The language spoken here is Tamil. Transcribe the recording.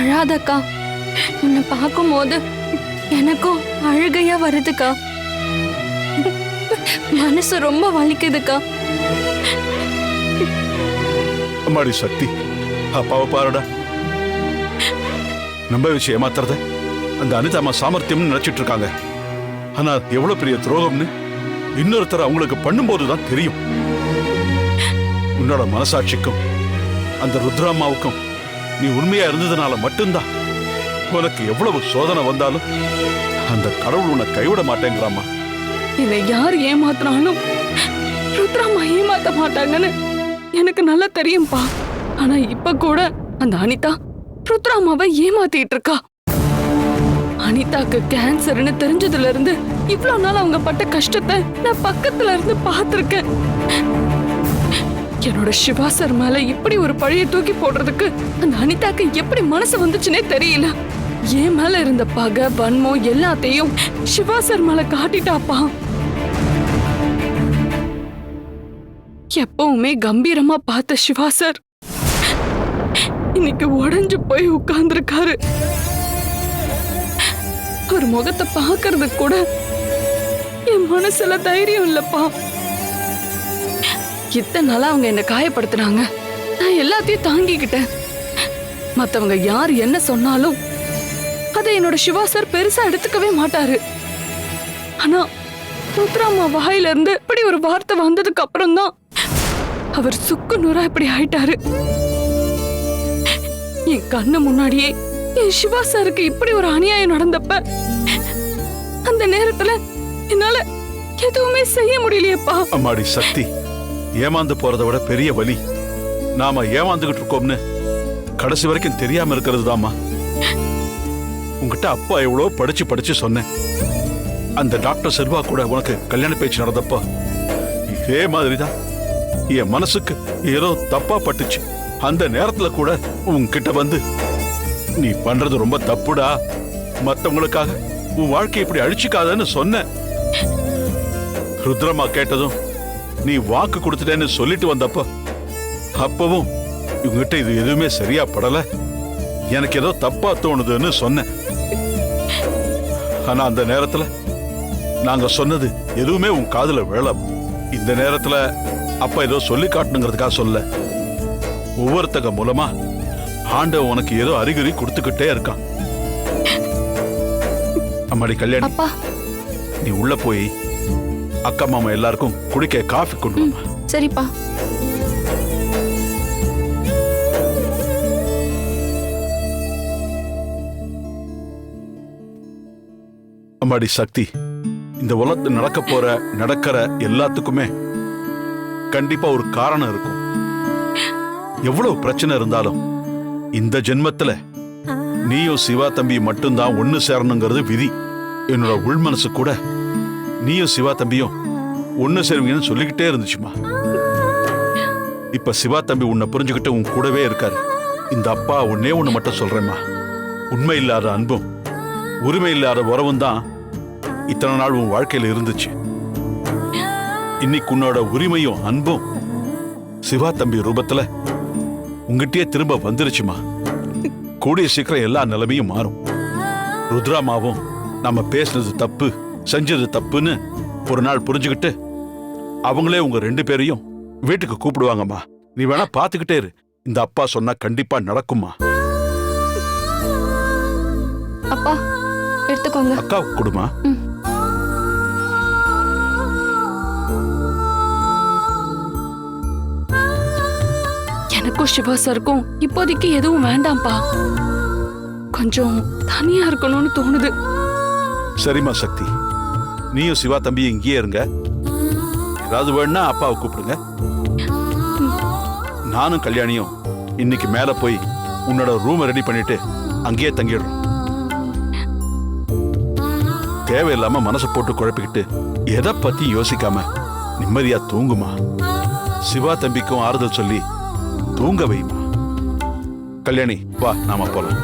அழாதக்கா உன்னை பார்க்கும்போது எனக்கும் அழுகையா வருதுக்கா. மனசு ரொம்ப வலிக்குதுக்கா. அம்மாடி சக்தி அப்பாவை பாருடா. நம்ம விஷயம் ஏமாத்துறத? அந்த அனிதாமா சாமர்த்தியம்னு நினைச்சிட்டு இருக்காங்க. ஆனா எவ்வளவு பெரிய துரோகம்னு இன்னொருத்தர் அவங்களுக்கு பண்ணும்போது தான் தெரியும். உன்னோட மனசாட்சிக்கும் அந்த ருத்ராமாவுக்கும் நீ உண்மையா இருந்ததுனால மட்டும்தான். உனக்கு எவ்வளவு சோதனை வந்தாலும் அந்த கடவுள் உன்னை கைவிட மாட்டேங்கிறாமா என்னை யார் ஏமாத்தினாலும் ருத்ராமா ஏமாத்த மாட்டாங்கன்னு எனக்கு நல்லா தெரியும்பா. ஆனா இப்ப கூட அந்த அனிதா ருத்ராமாவை ஏமாத்திட்டு இருக்கா. அனிதாக்கு கேன்சர்னு தெரிஞ்சதுல இருந்து இவ்வளவு நாள் அவங்க பட்ட கஷ்டத்தை நான் பக்கத்துல இருந்து பார்த்திருக்கேன். என்னோட சிவா சார் மேல இப்படி ஒரு பழைய தூக்கி போடுறதுக்கு அந்த அனிதாக்கு எப்படி மனசு வந்துச்சுன்னே தெரியல. என் மேல இருந்த பகை வன்மம் எல்லாத்தையும் சிவா சார் மேல காட்டிட்டாப்பா. எப்பவுமே கம்பீரமா பார்த்த சிவா சார் இன்னைக்கு உடஞ்சு போய் உட்கார்ந்துருக்காரு. அவர் முகத்தை பார்க்கறது கூட என் மனசுல தைரியம் இல்லப்பா. இத்தனை நாளா அவங்க என்ன காயப்படுத்துனாங்க. நான் எல்லாத்தையும் தாங்கிக்கிட்டேன். மத்தவங்க யார் என்ன சொன்னாலும் அதை என்னோட சிவா சார் பெருசா எடுத்துக்கவே மாட்டாரு. ஆனா ருத்ராமா வாயில இருந்து இப்படி ஒரு வார்த்தை வந்ததுக்கு அப்புறம் தான் அவர் சுக்கு நூறா இப்படி ஆயிட்டாரு. என் கண்ணு முன்னாடியே என் சிவா சாருக்கு இப்படி ஒரு அநியாயம் நடந்தப்ப அந்த நேரத்துல என்னால எதுவுமே செய்ய முடியலையப்பா. அம்மாடி சக்தி ஏமாந்து போறதை விட பெரிய வலி. நாம ஏமாந்துகிட்டு இருக்கோம்னு கடைசி வரைக்கும் தெரியாம இருக்கிறது தாமா உங்ககிட்ட அப்பா எவ்வளோ படிச்சு படிச்சு சொன்னேன். அந்த டாக்டர் செல்வா கூட உனக்கு கல்யாண பேச்சு நடந்தப்போ இதே மாதிரிதான். என் மனசுக்கு ஏதோ தப்பா பட்டுச்சு. அந்த நேரத்துல கூட உன்கிட்ட வந்து நீ பண்றது ரொம்ப தப்புடா. மத்தவங்களுக்காக உன் வாழ்க்கை இப்படி அழிச்சுக்காதன்னு சொன்னேன். ருத்ரமா கேட்டதும் நீ வாக்கு கொடுத்துட்டேன்னு சொல்லிட்டு வந்தப்ப அப்பவும் இவங்கிட்ட இது எதுவுமே சரியா படல. எனக்கு ஏதோ தப்பா தோணுதுன்னு சொன்னேன். ஆனா அந்த நேரத்துல நாங்க சொன்னது எதுவுமே உன் காதுல விழல. இந்த நேரத்துல அப்பா ஏதோ சொல்லி காட்டணுங்கிறதுக்காக சொல்ல ஒவ்வொருத்தக மூலமா ஆண்டவன் உனக்கு ஏதோ அறிகுறி கொடுத்துக்கிட்டே இருக்கான். அம்மாடி கல்யாணி அப்பா. நீ உள்ள போய் அக்கா மாமா எல்லாருக்கும் குடிக்க காஃபி கொண்டு வாமா சரிப்பா. அம்மாடி சக்தி இந்த உலகத்துல நடக்க போற நடக்கிற எல்லாத்துக்குமே கண்டிப்பா ஒரு காரணம் இருக்கும். எவ்வளவு பிரச்சனை இருந்தாலும் இந்த ஜென்மத்துல நீயும் சிவா தம்பி மட்டும்தான் ஒண்ணு சேரணுங்கிறது விதி. என்னோட உள் மனசு கூட நீயும் சிவா தம்பியும் ஒண்ணு சேருவீங்கன்னு சொல்லிக்கிட்டே இருந்துச்சுமா. இப்ப சிவா தம்பி உன்னை புரிஞ்சுக்கிட்டு உன் கூடவே இருக்காரு. இந்த அப்பா உன்னே ஒண்ணு மட்டும் சொல்றேம்மா. உண்மை இல்லாத அன்பும் உரிமை இல்லாத உறவும் தான் இத்தனை நாள் உன் வாழ்க்கையில இருந்துச்சு. இன்னைக்கு உன்னோட உரிமையும் அன்பும் சிவா தம்பி ரூபத்துல உங்ககிட்டயே திரும்ப வந்துருச்சுமா. கூடிய சீக்கிரம் எல்லா நிலைமையும் மாறும். ருத்ராமாவும் நம்ம பேசுனது தப்பு. செஞ்சது தப்புன்னு ஒரு நாள் புரிஞ்சுக்கிட்டு அவங்களே உங்க ரெண்டு பேரையும் வீட்டுக்கு கூப்பிடுவாங்கம்மா. நீ வேணா பாத்துக்கிட்டே இரு. இந்த அப்பா சொன்னா கண்டிப்பா நடக்குமா அப்பா எடுத்துக்கோங்க. அக்காவுக்கு கொடுமா. எனக்கும் சிவா சாருக்கும் இப்போதைக்கு எதுவும் வேண்டாம்ப்பா. கொஞ்சம் தனியா இருக்கணும்னு தோணுது. சரிம்மா சக்தி. நீயும் சிவா தம்பியும் இங்கேயே இருங்க. ஏதாவது வேணும்னா அப்பாவை கூப்பிடுங்க. நானும் கல்யாணியும் இன்னைக்கு மேல போய் உன்னோட ரூமை ரெடி பண்ணிட்டு அங்கேயே தங்கிடுறோம். தேவையில்லாம மனசை போட்டு குழப்பிக்கிட்டு எதை பத்தி யோசிக்காம நிம்மதியா தூங்குமா? சிவா தம்பிக்கும் ஆறுதல் சொல்லி தூங்க வைமா. கல்யாணி வா நாம போலாம்.